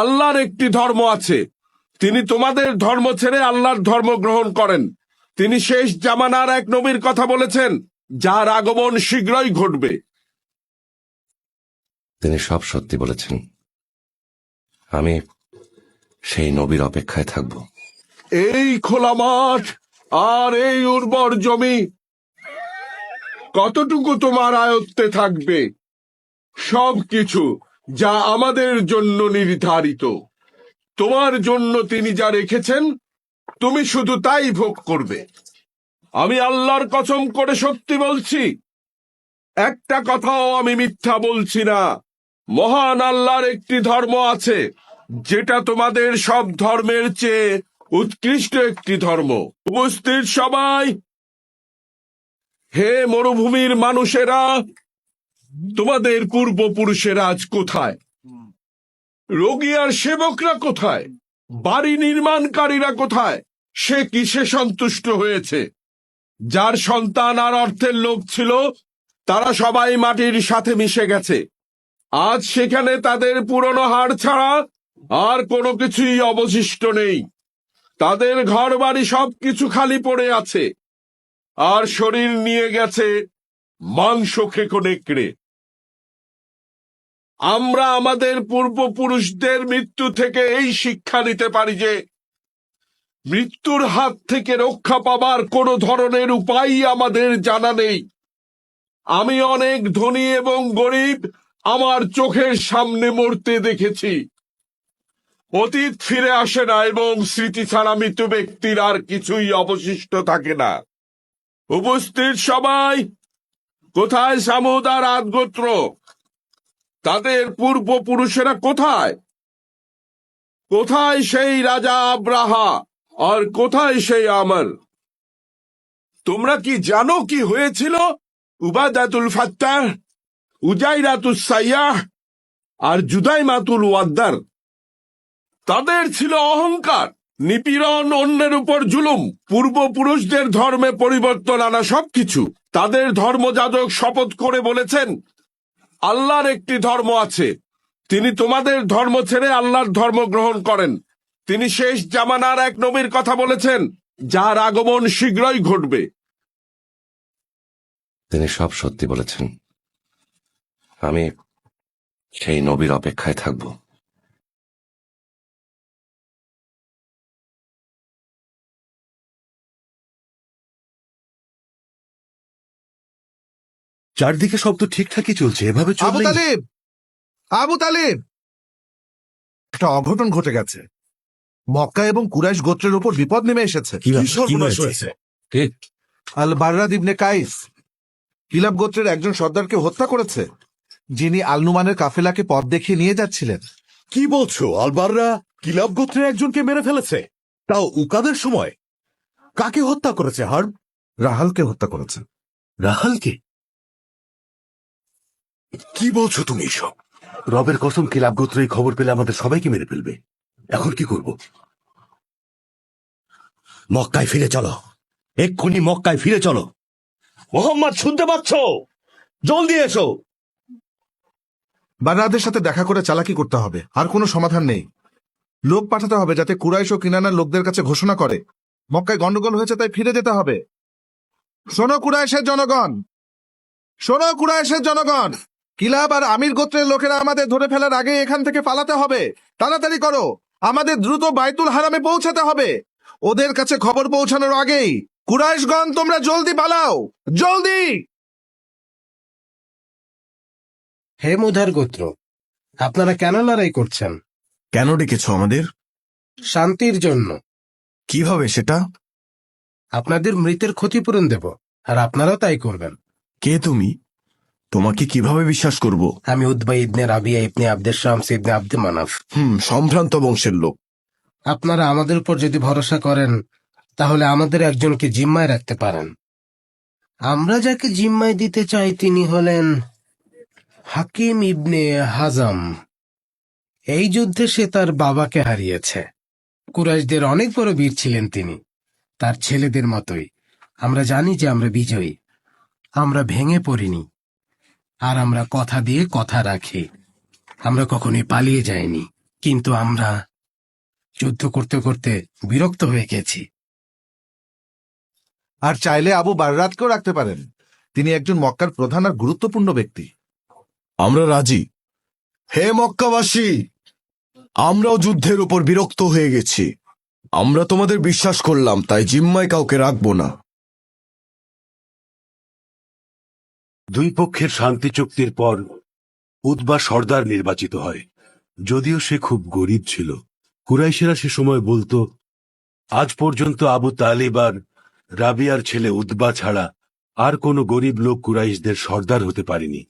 আল্লাহর একটি ধর্ম আছে। তিনি তোমাদের ধর্ম ছেড়ে আল্লাহর ধর্ম গ্রহণ করেন। তিনি শেষ জামানার এক নবীর কথা বলেছেন যার আগমন শীঘ্রই ঘটবে। তিনি সব সত্যি বলেছেন। আমি সেই নবীর অপেক্ষায় থাকব। এই খোলা মাঠ আর এই উর্বর জমি কতটুকু তোমার আয়ত্তে থাকবে? সবকিছু যা আমাদের জন্য নির্ধারিত। তোমার জন্য তিনি যা রেখেছেন, তুমি শুধু তাই ভোগ করবে। আমি আল্লাহর কসম করে সত্যি বলছি, একটা কথাও আমি মিথ্যা বলছি না। মহান আল্লাহর একটি ধর্ম আছে, যেটা তোমাদের সব ধর্মের চেয়ে উৎকৃষ্ট একটি ধর্ম। উপস্থিত সবাই। হে মরুভূমির মানুষেরা তোমাদের পূর্বপুরুষেরা আজ কোথায়? রোগী আর সেবকরা কোথায়? বাড়ি নির্মাণকারীরা কোথায়? সে কিসে সন্তুষ্ট হয়েছে? যার সন্তান আর অর্থের লোভ ছিল তারা সবাই মাটির সাথে মিশে গেছে। আজ সেখানে তাদের পুরনো হাড় ছাড়া আর কোনো কিছুই অবশিষ্ট নেই। তাদের ঘর বাড়ি সবকিছু খালি পড়ে আছে। আর শরীর নিয়ে গেছে মাংস খেকো নেকড়ে। আমরা আমাদের পূর্বপুরুষদের মৃত্যু থেকে এই শিক্ষা নিতে পারি যে, মৃত্যুর হাত থেকে রক্ষা পাবার কোনো ধরনের উপায়ই আমাদের জানা নেই। আমি অনেক ধনী এবং গরিব, আমার চোখের সামনে মরতে দেখেছি। অতীত ফিরে আসে না এবং স্মৃতি ছাড়া মৃত ব্যক্তির আর কিছুই অবশিষ্ট থাকে না। উপস্থিত সবাই কোথায় সামুদ আর আদগোত্র তাদের পূর্বপুরুষেরা কোথায়? কোথায় সেই রাজা আব্রাহা আর কোথায় সেই আমর তোমরা কি জানো কি হয়েছিল? উবাদাতুল ফাত্তাহ উজাইরাতুল সাইয়াহ আর জুদাইমাতুল ওয়াদ্দার। তাদের ছিল অহংকার। নিপীড়ন অন্যের উপর জুলুম। পূর্বপুরুষদের ধর্মে পরিবর্তন আনা সবকিছু। তাদের ধর্মযাজক শপথ করে বলেছেন, আল্লাহর একটি ধর্ম আছে। তিনি তোমাদের ধর্ম ছেড়ে আল্লাহর ধর্ম গ্রহণ করেন। তিনি শেষ জামানার এক নবীর কথা বলেছেন, যার আগমন শীঘ্রই ঘটবে। তিনি সব সত্যি বলেছেন। আমি সেই নবীর অপেক্ষায় থাকব। চারদিকে সব তো ঠিকঠাকই চলছে এভাবে আবু চললে তালিব! আবু তালিব! একটা অঘটন ঘটে গেছে। মক্কা এবং কুরাইশ গোত্রের উপর বিপদ নেমে এসেছে। কি কি সর্বনাশ কি হয়েছে? হয়েছে? আল বাররাদ ইবনে কাইস। কিলাব গোত্রের একজন সর্দারকে হত্যা করেছে যিনি আলনুমানের কাফেলাকে পথ দেখিয়ে নিয়ে যাচ্ছিলেন। কি বলছো? আলবাররা কিলাব গোত্রের একজনকে মেরে ফেলেছে? তাও উকাদের সময়? কাকে হত্যা করেছে হার্ব রাহালকে হত্যা করেছে। রাহালকে? কি বলছো তুমি এসব? রবের কসম কিলাব গোত্র এই খবর পেলে আমাদের সবাইকে মেরে ফেলবে? এখন কি করব? মক্কায় ফিরে চলো। এক্ষুনি মক্কায় ফিরে চলো। মোহাম্মদ, শুনতে পাচ্ছ? জলদি এসো। বাররাদের সাথে দেখা করে চালাকি করতে হবে। আর কোনো সমাধান নেই। লোক পাঠাতে হবে যাতে কুরাইশ ও কিনানার লোকদের কাছে ঘোষণা করে। মক্কায় গন্ডগোল হয়েছে, তাই ফিরে যেতে হবে। শোনো কুরাইশের জনগণ! শোনো কুরাইশের জনগণ! কিলাব আর আমির গোত্রের লোকেরা আমাদের ধরে ফেলার আগে এখান থেকে পালাতে হবে। তাড়াতাড়ি করো। আমাদের দ্রুত বাইতুল হারামে পৌঁছাতে হবে। ওদের কাছে খবর পৌঁছানোর আগেই কুরাইশগণ তোমরা জলদি পালাও। জলদি! হে মুধার গোত্র আপনারা কেন লড়াই করছেন? কেন ডেকেছো আমাদের? শান্তির জন্য। কীভাবে সেটা? আপনাদের মৃতের ক্ষতিপূরণ দেব আর আপনারাও তাই করবেন। কে তুমি? তোমাকে কীভাবে বিশ্বাস করব? আমি উদ্বা ইবনে রাবিয়া ইবনে আব্দের শামস ইবনে আব্দে মানাফ। হুম সম্ভ্রান্ত বংশের লোক। আপনারা আমাদের উপর যদি ভরসা করেন তাহলে আমাদের একজনকে জিম্মায় রাখতে পারেন। আমরা যাকে জিম্মায় দিতে চাই তিনি হলেন হাকিম ইবনে হাজাম। এই যুদ্ধে সে তার বাবাকে হারিয়েছে। কুরাইশদের অনেক বড় বীর ছিলেন তিনি। তার ছেলেদের মতোই। আমরা জানি যে আমরা বিজয়ী। আমরা ভেঙে পড়িনি। আর আমরা কথা দিয়ে কথা রাখি। আমরা কখনোই পালিয়ে যাইনি কিন্তু আমরা যুদ্ধ করতে করতে বিরক্ত হয়ে গেছি। আর চাইলে আবু বাররাতকেও রাখতে পারেন। তিনি একজন মক্কার প্রধান আর গুরুত্বপূর্ণ ব্যক্তি। আমরা রাজি। হে মক্কাবাসী! আমরাও যুদ্ধের উপর বিরক্ত হয়ে গেছি। আমরা তোমাদের বিশ্বাস করলাম তাই জিম্মায় কাউকে রাখব না। দুই পক্ষের শান্তি চুক্তির পর উদ্বা সর্দার নির্বাচিত হয়। যদিও সে খুব গরিব ছিল। কুরাইশেরা সে সময় বলতো, আজ পর্যন্ত আবু তালিব আর রাবিয়ার ছেলে উদ্বা ছাড়া আর কোনো গরিব লোক কুরাইশদের সর্দার হতে পারেনি।